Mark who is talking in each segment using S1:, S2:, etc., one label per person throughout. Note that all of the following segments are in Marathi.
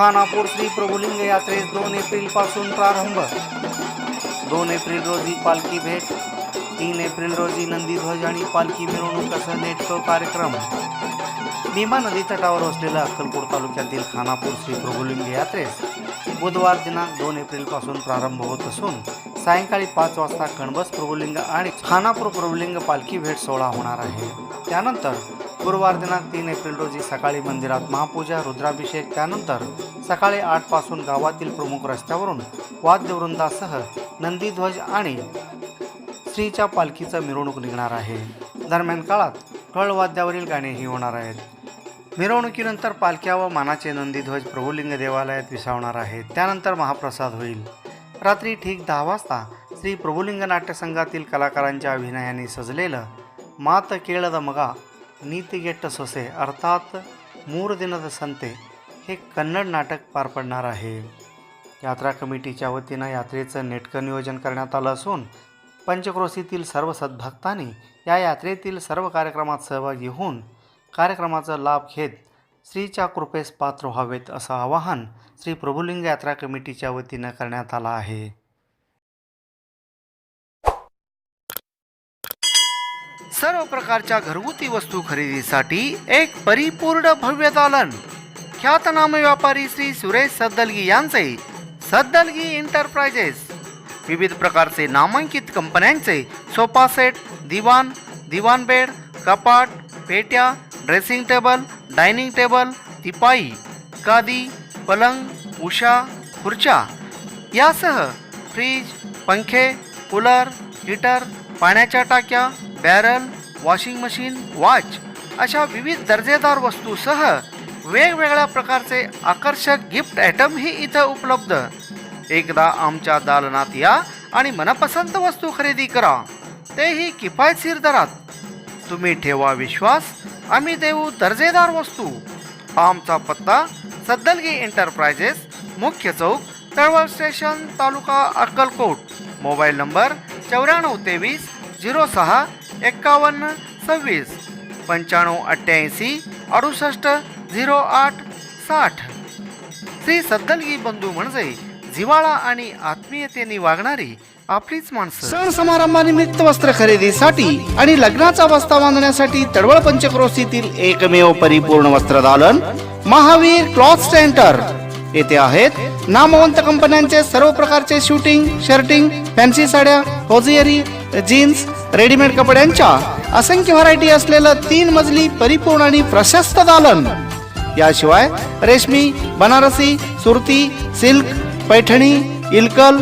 S1: खानापूर श्री प्रभुलिंग यात्रेस दोन एप्रिलपासून प्रारंभ. दोन एप्रिल रोजी पालखी भेट तीन एप्रिल रोजी नंदीध्वज आणि पालखी मिरवणूक असं नेटको कार्यक्रम. भीमा नदी तटावर असलेल्या अक्कलकोट तालुक्यातील खानापूर श्री प्रभुलिंग यात्रेस बुधवार दिनांक दोन एप्रिलपासून प्रारंभ होत असून सायंकाळी पाच वाजता कणबस प्रभुलिंग आणि खानापूर प्रभुलिंग पालखी भेट सोहळा होणार आहे. त्यानंतर गुरुवार दिनांक तीन एप्रिल रोजी सकाळी मंदिरात महापूजा रुद्राभिषेक त्यानंतर सकाळी आठपासून गावातील प्रमुख रस्त्यावरून वाद्यवृंदासह नंदीध्वज आणि स्त्रीच्या पालखीचं मिरवणूक निघणार आहे. दरम्यान काळात कळवाद्यावरील गाणेही होणार आहेत. मिरवणुकीनंतर पालख्या व मानाचे नंदीध्वज प्रभुलिंग देवालयात विसावणार आहेत. त्यानंतर महाप्रसाद होईल. रात्री ठीक दहा वाजता श्री प्रभुलिंग नाट्यसंघातील कलाकारांच्या अभिनयाने सजलेलं मात केळद मगा नीतिगेट्ट सोसे अर्थात मूर दिनद संते हे कन्नड नाटक पार पडणार आहे यात्रा कमिटीच्या वतीनं यात्रेचं नेटकं नियोजन करण्यात आलं असून पंचक्रोशीतील सर्व सद्भक्तांनी या यात्रेतील सर्व कार्यक्रमात सहभागी होऊन कार्यक्रमाचा लाभ घेत श्रीच्या कृपेस पात्र व्हावेत असं आवाहन श्री प्रभुलिंग यात्रा कमिटीच्या वतीनं करण्यात आलं आहे सर्व प्रकारच्या घरगुती वस्तू खरेदीसाठी एक परिपूर्ण भव्य दालन. ख्यातनाम व्यापारी श्री सुरेश सद्दलगी यांचे सद्दलगी एंटरप्राइजेस विविध प्रकारचे नामांकित कंपन्यांचे सोफा सेट दिवाण दिवाण बेड कपाट पेट्या ड्रेसिंग टेबल डायनिंग टेबल तिपाई कादी पलंग उषा खुर्च्या. यासह फ्रीज पंखे कूलर हीटर पाण्याच्या टाक्या बॅरल वॉशिंग मशीन वॉच अशा विविध दर्जेदार वस्तूसह वेगवेगळ्या प्रकारचे आकर्षक गिफ्ट आयटमही इथं उपलब्ध. एकदा आमच्या दालनात या आणि मनपसंत वस्तू खरेदी करा. तेही किफायतशीर दरात. तुम्ही ठेवा विश्वास आम्ही देऊ दर्जेदार वस्तू. आमचा पत्ता सद्दलगी एंटरप्राइजेस मुख्य चौक तळवळ स्टेशन तालुका अक्कलकोट. मोबाईल नंबर चौऱ्याण्णव तेवीस झिरो सहा एक्कावन्न सव्वीस पंच्याण्णव अठ्ठ्याऐंशी अडुसष्ट झिरो आठ साठ. श्री सद्दलगी बंधू म्हणजे जिवाळा आणि आत्मीयतेने वागणारी आपलीच माणसं. सण समारंभानिमित्त वस्त्र खरेदीसाठी आणि लग्नाचा बस्ता बांधण्यासाठी तडवळ पंचक्रोशीतील एकमेव परिपूर्ण वस्त्रदालन महावीर क्लॉथ सेंटर येथे आहेत. नामवंत कंपन्यांचे सर्व प्रकारचे शूटिंग शर्टिंग फॅन्सी साड्या होजियरी जीन्स रेडीमेड कपड्यांच्या असंख्य व्हरायटी असलेलं तीन मजली परिपूर्ण आणि प्रशस्त दालन. याशिवाय रेशमी बनारसी सुरती सिल्क पैठणी इलकल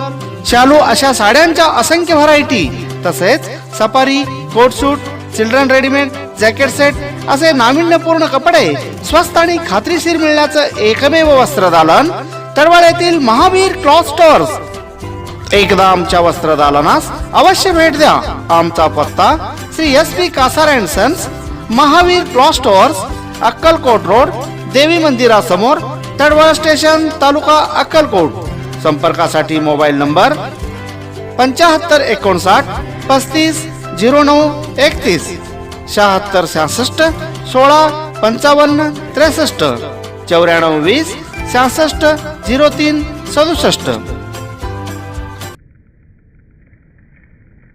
S1: शालू अशा साड्यांच्या असंख्य व्हरायटी तसेच safari coat suit children readymade jacket set असे नाविन्यपूर्ण कपडे स्वस्त आणि खात्रीशीर मिळण्याचं एकमेव वस्त्र दालन तळवळ येथील महावीर क्लॉस्टर्स. एकदा आमच्या वस्त्रदालनास अवश्य भेट द्या. आमचा पत्ता Shri S P Kasar and sons Mahavir cloisters Akkalkot road देवी मंदिरासमोर तडवळ स्टेशन तालुका अक्कलकोट. संपर्कासाठी मोबाईल नंबर पंच्याहत्तर एकोणसाठ पस्तीस झिरो नऊ एकतीस शहात्तर सहासष्ट सोळा पंचावन्न त्रेसष्ट चौऱ्याण्णव वीस सहासष्ट झिरो तीन सदुसष्ट.